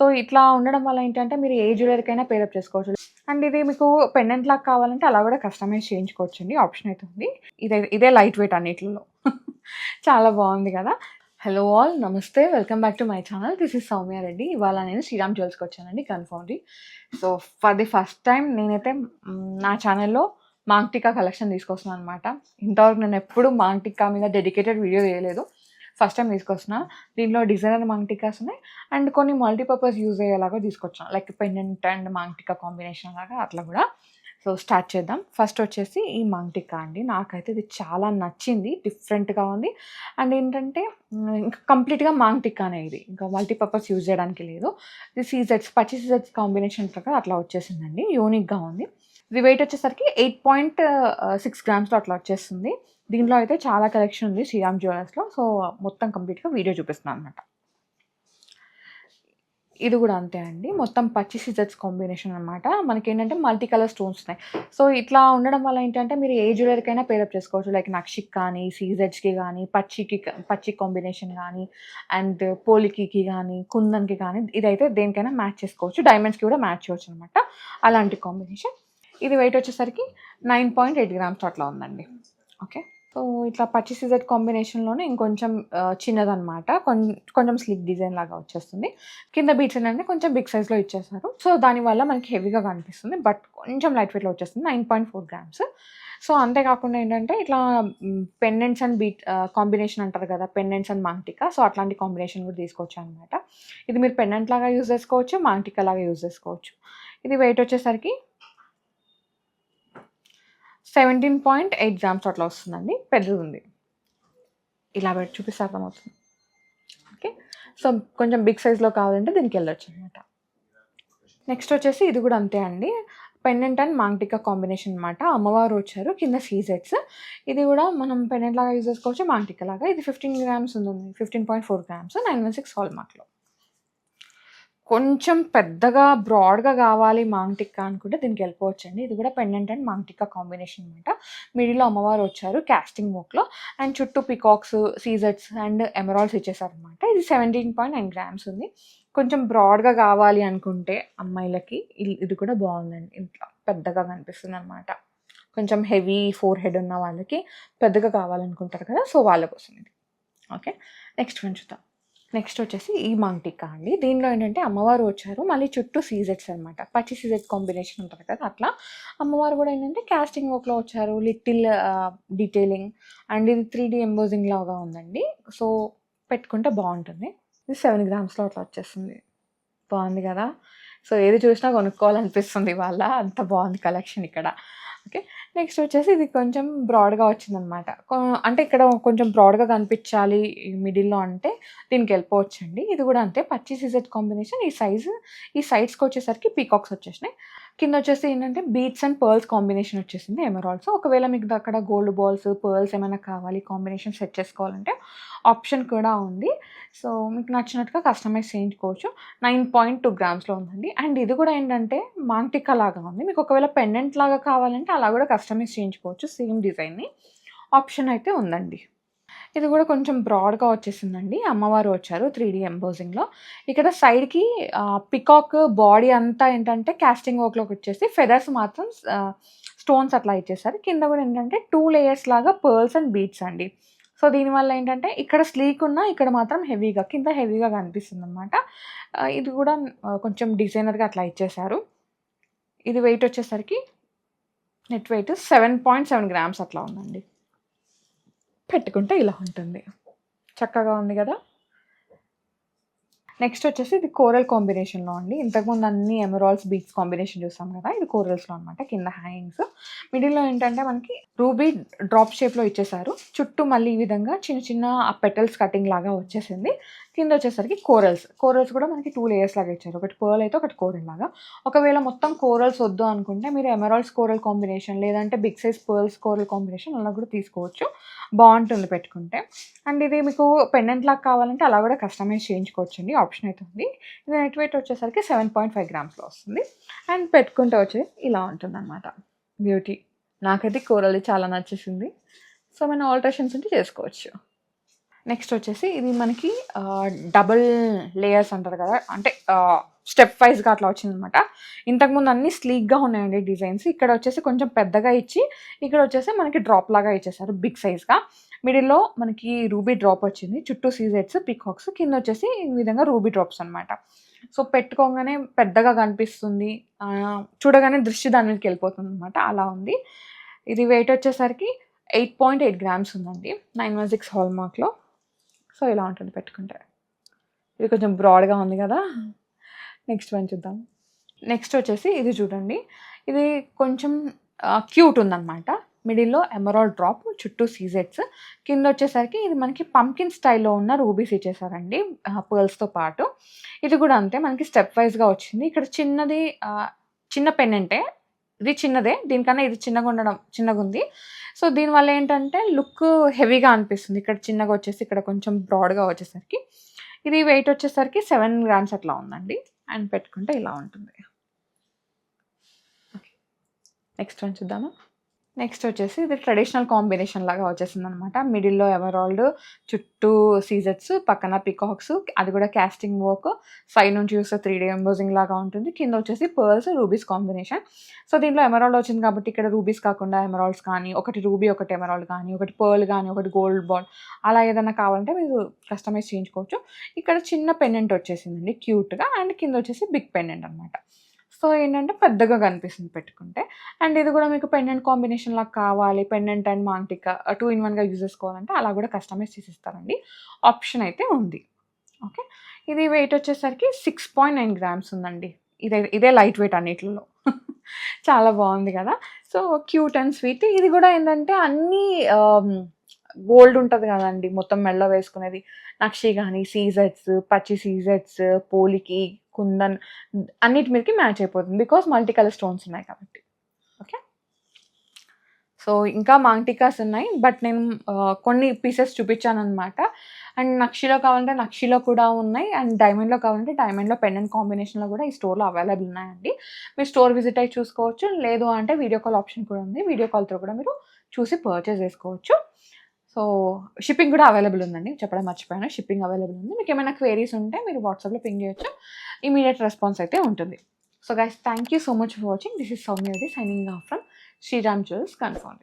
So ఇట్లా ఉండడం వల్ల ఏంటంటే మీరు ఏ జ్యువెలరీకైనా పేరప్ చేసుకోవచ్చు. అండ్ ఇది మీకు పెండెంట్ లాగా కావాలంటే అలా కూడా కస్టమైజ్ చేయించుకోవచ్చు అండి ఆప్షన్ అయితే ఉంది. ఇదే ఇదే లైట్ వెయిట్ అన్నిటిలో. చాలా బాగుంది కదా. హలో ఆల్ నమస్తే. Welcome back to my channel this is Soumya Reddy ఇవాళ నేను శ్రీరామ్ జ్యువెల్స్కి వచ్చానండి confirmly so for the first time నేనైతే నా ఛానల్లో మాంగ్టికా కలెక్షన్ తీసుకొస్తున్నాను అనమాట ఇంతవరకు నేను ఎప్పుడు మాంగ్టికా మీద డెడికేటెడ్ వీడియో చేయలేదు ఫస్ట్ టైం తీసుకొస్తున్నా. దీంట్లో డిజైనర్ మాంగ్టికాస్ ఉన్నాయి. అండ్ కొన్ని మల్టీపర్పస్ యూజ్ అయ్యేలాగా తీసుకొచ్చాను. Like pendant and maang tikka combination లాగా అట్లా కూడా. సో స్టార్ట్ చేద్దాం. ఫస్ట్ వచ్చేసి ఈ మాంగ్టికా అండి. నాకైతే ఇది చాలా నచ్చింది. డిఫరెంట్గా ఉంది. అండ్ ఏంటంటే ఇంకా కంప్లీట్గా మాంగ్టికానే ఇది. ఇంకా మల్టీపర్పస్ యూజ్ చేయడానికి లేదు. ఇది సీజెట్స్ పచ్చి సీజెట్స్ కాంబినేషన్ ప్రకారం అట్లా వచ్చేసిందండి. యూనిక్గా ఉంది. ఇది వెయిట్ వచ్చేసరికి ఎయిట్ పాయింట్ సిక్స్ గ్రామ్స్లో అట్లా వచ్చేస్తుంది. దీంట్లో అయితే చాలా కలెక్షన్ ఉంది శ్రీరామ్ జ్యువెలర్స్లో. సో మొత్తం కంప్లీట్గా వీడియో చూపిస్తున్నాను అనమాట ఇది కూడా అంతే అండి. మొత్తం పచ్చి సిజర్స్ కాంబినేషన్ అనమాట మనకి ఏంటంటే మల్టీ కలర్ స్టోన్స్ ఉన్నాయి. సో ఇట్లా ఉండడం వల్ల ఏంటంటే మీరు ఏ జ్యువెలరీకైనా పేరప్ చేసుకోవచ్చు. లైక్ నక్షిక్ కానీ సీజెడ్స్కి కానీ పచ్చికి పచ్చి కాంబినేషన్ కానీ అండ్ పోలికి కానీ కుందన్కి కానీ ఇదైతే దేనికైనా మ్యాచ్ చేసుకోవచ్చు. డైమండ్స్కి కూడా మ్యాచ్ చేయవచ్చు అనమాట అలాంటి కాంబినేషన్ ఇది వెయిట్ వచ్చేసరికి నైన్ పాయింట్ ఎయిట్ గ్రామ్స్ అట్లా ఉందండి. ఓకే సో ఇట్లా పచ్చి సిజెట్ కాంబినేషన్లోనే ఇంకొంచెం చిన్నదనమాట కొం- కొంచెం స్లిక్ డిజైన్ లాగా వచ్చేస్తుంది. కింద బీట్స్ అనేది కొంచెం బిగ్ సైజ్లో ఇచ్చేసారు. సో దానివల్ల మనకి హెవీగా కనిపిస్తుంది. బట్ కొంచెం లైట్ వెయిట్లో వచ్చేస్తుంది. Nine point four grams so అంతేకాకుండా ఏంటంటే ఇట్లా పెండెంట్స్ అండ్ బీట్ కాంబినేషన్ అంటారు కదా పెండెంట్స్ అండ్ మాంటికా సో అట్లాంటి కాంబినేషన్ కూడా తీసుకోవచ్చు అనమాట ఇది మీరు పెండెంట్ లాగా యూజ్ చేసుకోవచ్చు మాంటికా లాగా యూజ్ చేసుకోవచ్చు. ఇది వెయిట్ వచ్చేసరికి సెవెంటీన్ పాయింట్ ఎయిట్ గ్రామ్స్ అట్లా వస్తుందండి. పెద్దది ఉంది ఇలా పెట్టి చూపిస్తే అర్థమవుతుంది. ఓకే సో కొంచెం బిగ్ సైజ్లో కావాలంటే దీనికి వెళ్ళొచ్చు అనమాట నెక్స్ట్ వచ్చేసి ఇది కూడా అంతే అండి. పెండెంట్ అండ్ మాంగ్టికా కాంబినేషన్ అనమాట అమ్మవారు వచ్చారు. కింద సీజెట్స్ ఇది కూడా మనం పెండెంట్ లాగా యూజ్ చేసుకోవచ్చు. మాంగ్టికా లాగా. ఇది ఫిఫ్టీన్ గ్రామ్స్ ఉంది. Fifteen point four grams nine one six hall మార్క్లో కొంచెం పెద్దగా బ్రాడ్గా కావాలి మాంగ్టిక్కా అనుకుంటే దీనికి వెళ్ళిపోవచ్చండి ఇది కూడా పెండెంట్ అండ్ మాంగ్టిక్కా కాంబినేషన్ అనమాట మిడిల్లో అమ్మవారు వచ్చారు క్యాస్టింగ్ మోక్లో అండ్ చుట్టూ పికాక్స్ సీజర్స్ అండ్ ఎమరాల్స్ ఇచ్చేసారనమాట ఇది సెవెంటీన్ పాయింట్ నైన్ గ్రామ్స్ ఉంది. కొంచెం బ్రాడ్గా కావాలి అనుకుంటే అమ్మాయిలకి ఇది కూడా బాగుందండి. ఇంట్లో పెద్దగా కనిపిస్తుంది అనమాట కొంచెం హెవీ ఫోర్ హెడ్ ఉన్న వాళ్ళకి పెద్దగా కావాలనుకుంటారు కదా సో వాళ్ళ కోసం ఇది. ఓకే నెక్స్ట్ వన్ చూద్దాం. నెక్స్ట్ వచ్చేసి ఈ మాంగ్టికా అండి. దీనిలో ఏంటంటే అమ్మవారు వచ్చారు. మళ్ళీ చుట్టూ సీజెట్స్ అనమాట పచ్చి సీజెట్ కాంబినేషన్ ఉంటుంది కదా అట్లా. అమ్మవారు కూడా ఏంటంటే క్యాస్టింగ్ వర్క్లో వచ్చారు. లిటిల్ డీటెయిలింగ్ అండ్ ఇది త్రీ డీ ఎంబోజింగ్ లాగా ఉందండి. సో పెట్టుకుంటే బాగుంటుంది. ఇది సెవెన్ గ్రామ్స్లో అట్లా వచ్చేస్తుంది. బాగుంది కదా? సో ఏది చూసినా కొనుక్కోవాలనిపిస్తుంది వాళ్ళ. అంత బాగుంది కలెక్షన్ ఇక్కడ. ఓకే నెక్స్ట్ వచ్చేసి ఇది కొంచెం బ్రాడ్గా వచ్చిందనమాట అంటే ఇక్కడ కొంచెం బ్రాడ్గా కనిపించాలి మిడిల్లో అంటే దీనికి వెళ్ళిపోవచ్చండి ఇది కూడా అంతే. పచ్చి సిజెట్ కాంబినేషన్ ఈ సైజు ఈ సైడ్స్కి వచ్చేసరికి పీకాక్స్ వచ్చేసినాయి. కింద వచ్చేసి ఏంటంటే బీట్స్ అండ్ పర్ల్స్ కాంబినేషన్ వచ్చేసింది ఎమరాల్డ్స్ ఒకవేళ మీకు అక్కడ గోల్డ్ బాల్స్ పర్ల్స్ ఏమైనా కావాలి కాంబినేషన్ సెట్ చేసుకోవాలంటే ఆప్షన్ కూడా ఉంది. సో మీకు నచ్చినట్టుగా కస్టమైజ్ చేయించుకోవచ్చు. నైన్ పాయింట్ టూ గ్రామ్స్లో ఉందండి. అండ్ ఇది కూడా ఏంటంటే మాంటికా లాగా ఉంది. మీకు ఒకవేళ పెండెంట్ లాగా కావాలంటే అలా కూడా కస్టమైజ్ చేయించుకోవచ్చు సేమ్ డిజైన్ని ఆప్షన్ అయితే ఉందండి. ఇది కూడా కొంచెం బ్రాడ్గా వచ్చేసిందండి. అమ్మవారు వచ్చారు త్రీ డీ ఎంబోజింగ్లో ఇక్కడ సైడ్కి పికాక్ బాడీ అంతా ఏంటంటే క్యాస్టింగ్ వర్క్లోకి వచ్చేసి ఫెదర్స్ మాత్రం స్టోన్స్ అట్లా ఇచ్చేసారు. కింద కూడా ఏంటంటే టూ లేయర్స్ లాగా పర్ల్స్ అండ్ బీట్స్ అండి. సో దీనివల్ల ఏంటంటే ఇక్కడ స్లీక్ ఉన్న ఇక్కడ మాత్రం హెవీగా కింద హెవీగా కనిపిస్తుంది అనమాట ఇది కూడా కొంచెం డిజైనర్గా అట్లా ఇచ్చేసారు. ఇది వెయిట్ వచ్చేసరికి net weight seven point seven grams అట్లా ఉందండి. పెట్టుకుంటే ఇలా ఉంటుంది. చక్కగా ఉంది కదా? నెక్స్ట్ వచ్చేసి ఇది కోరల్ కాంబినేషన్లో అండి. ఇంతకుముందు అన్ని ఎమరాల్స్ బీట్స్ కాంబినేషన్ చూసాం కదా? ఇది కోరల్స్లో అనమాట కింద హ్యాంగింగ్స్ మిడిల్లో ఏంటంటే మనకి రూబీ డ్రాప్ షేప్లో ఇచ్చేసారు చుట్టూ మళ్ళీ ఈ విధంగా చిన్న చిన్న పెటల్స్ కటింగ్ లాగా వచ్చేసింది. కింద వచ్చేసరికి కోరల్స్ కోరల్స్ కూడా మనకి టూ లేయర్స్ లాగా ఇచ్చారు. ఒకటి పర్ల్ అయితే ఒకటి కోరల్ లాగా. ఒకవేళ మొత్తం కోరల్స్ వద్దు అనుకుంటే మీరు ఎమరాల్డ్స్ కోరల్ కాంబినేషన్ లేదంటే big size pearls coral combination అలా కూడా తీసుకోవచ్చు. బాగుంటుంది పెట్టుకుంటే. అండ్ ఇది మీకు పెండెంట్ లాగా కావాలంటే అలా కూడా కస్టమైజ్ చేయించుకోవచ్చు అండి. ఆప్షన్ అయితే ఉంది. ఇది నెట్ వెయిట్ వచ్చేసరికి సెవెన్ పాయింట్ ఫైవ్ గ్రామ్స్లో వస్తుంది. అండ్ పెట్టుకుంటే వచ్చేది ఇలా ఉంటుంది అనమాట బ్యూటీ నాకైతే కూరలు చాలా నచ్చేసింది. సో మన ఆల్టరేషన్స్ ఉంటే చేసుకోవచ్చు. నెక్స్ట్ వచ్చేసి ఇది మనకి డబుల్ లేయర్స్ అంటారు కదా అంటే స్టెప్ వైజ్గా అట్లా వచ్చిందనమాట. ఇంతకుముందు అన్ని స్లీక్గా ఉన్నాయండి డిజైన్స్ ఇక్కడ వచ్చేసి కొంచెం పెద్దగా ఇచ్చి ఇక్కడ వచ్చేసి మనకి డ్రాప్ లాగా ఇచ్చేసారు బిగ్ సైజ్గా మిడిల్లో మనకి రూబీ డ్రాప్ వచ్చింది చుట్టూ సీజెట్స్ పికాక్స్ కింద వచ్చేసి ఈ విధంగా రూబీ డ్రాప్స్ అనమాట సో పెట్టుకోగానే పెద్దగా కనిపిస్తుంది చూడగానే దృష్టి దాని మీదకి వెళ్ళిపోతుంది అనమాట అలా ఉంది. ఇది వెయిట్ వచ్చేసరికి ఎయిట్ పాయింట్ ఎయిట్ గ్రామ్స్ ఉందండి నైన్ వన్ సిక్స్ హాల్ మార్క్లో సో ఇలా ఉంటుంది పెట్టుకుంటే. ఇది కొంచెం బ్రాడ్గా ఉంది కదా. నెక్స్ట్ వన్ చూద్దాం. నెక్స్ట్ వచ్చేసి ఇది చూడండి. ఇది కొంచెం క్యూట్ ఉందన్నమాట. మిడిల్లో ఎమరాల్డ్ డ్రాప్ చుట్టూ సీజెట్స్ కింద వచ్చేసరికి ఇది మనకి పంకిన్ స్టైల్లో ఉన్న రూబీస్ ఇచ్చేసారండి పర్ల్స్తో పాటు. ఇది కూడా అంతే మనకి స్టెప్ వైజ్గా వచ్చింది. ఇక్కడ చిన్నది చిన్న చిన్న అంటే ఇది చిన్నదే దీనికన్నా ఇది చిన్నగా ఉండడం చిన్నగా ఉంది. సో దీనివల్ల ఏంటంటే లుక్ హెవీగా అనిపిస్తుంది. ఇక్కడ చిన్నగా వచ్చేసి ఇక్కడ కొంచెం బ్రాడ్గా వచ్చేసరికి. ఇది వెయిట్ వచ్చేసరికి సెవెన్ గ్రామ్స్ అట్లా ఉందండి. అండ్ పెట్టుకుంటే ఇలా ఉంటుంది. నెక్స్ట్ వన్ చూద్దామా? నెక్స్ట్ వచ్చేసి ఇది ట్రెడిషనల్ కాంబినేషన్ లాగా వచ్చేసింది అనమాట మిడిల్లో ఎమరాల్డ్ చుట్టూ సీజెట్స్ పక్కన పికాక్స్ అది కూడా క్యాస్టింగ్ వర్క్ సైడ్ నుంచి చూస్తే త్రీ డే ఎంబోజింగ్ లాగా ఉంటుంది. కింద వచ్చేసి పర్ల్స్ రూబీస్ కాంబినేషన్ సో దీంట్లో ఎమరాల్డ్ వచ్చింది కాబట్టి ఇక్కడ రూబీస్ కాకుండా ఎమరాల్డ్స్ కానీ ఒకటి రూబీ ఒకటి ఎమరాల్డ్ కానీ ఒకటి పర్ల్ కానీ ఒకటి గోల్డ్ బాల్ అలా ఏదైనా కావాలంటే మీరు కస్టమైజ్ చేయించుకోవచ్చు. ఇక్కడ చిన్న పెండెంట్ వచ్చేసిందండి క్యూట్గా అండ్ కింద వచ్చేసి బిగ్ పెండెంట్ అనమాట. సో ఏంటంటే పెద్దగా కనిపిస్తుంది పెట్టుకుంటే. అండ్ ఇది కూడా మీకు పెండెంట్ కాంబినేషన్ లాగా కావాలి pendant and maang tikka two in వన్గా యూజ్ చేసుకోవాలంటే అలా కూడా కస్టమైజ్ చేసి ఇస్తారండి ఆప్షన్ అయితే ఉంది. ఓకే. ఇది వెయిట్ వచ్చేసరికి సిక్స్ పాయింట్ నైన్ గ్రామ్స్ ఉందండి. ఇదే ఇదే లైట్ వెయిట్ అన్నిట్లో. చాలా బాగుంది కదా. So cute and sweet. ఇది కూడా ఏంటంటే అన్నీ గోల్డ్ ఉంటుంది కదండి. మొత్తం మెల్ల వేసుకునేది. నక్షి కానీ సీజెట్స్ పచ్చి సీజెట్స్ పోలికి కుందన్ అన్నిటి మీదకి మ్యాచ్ అయిపోతుంది బికాస్ మల్టీ కలర్ స్టోన్స్ ఉన్నాయి కాబట్టి. ఓకే? సో ఇంకా మాంటికాస్ ఉన్నాయి. బట్ నేను కొన్ని పీసెస్ చూపించాను అనమాట అండ్ నక్షిలో కావాలంటే నక్షిలో కూడా ఉన్నాయి. అండ్ డైమండ్లో కావాలంటే డైమండ్లో పెండెంట్ కాంబినేషన్లో కూడా ఈ స్టోర్లో అవైలబుల్ ఉన్నాయండి. మీరు స్టోర్ విజిట్ అయ్యి చూసుకోవచ్చు. లేదు అంటే వీడియో కాల్ ఆప్షన్ కూడా ఉంది. వీడియో కాల్తో కూడా మీరు చూసి పర్చేస్ చేసుకోవచ్చు. సో షిప్పింగ్ కూడా అవైలబుల్ ఉందండి. చెప్పడం మర్చిపోయాను. షిప్పింగ్ అవైలబుల్ ఉంది. మీకు ఏమైనా క్వేరీస్ ఉంటే మీరు వాట్సాప్లో పింగ్ చేయొచ్చు. ఇమీడియట్ రెస్పాన్స్ అయితే ఉంటుంది. So guys thank you so much for watching this is సౌమ్యది signing off from Sriram jewels confirm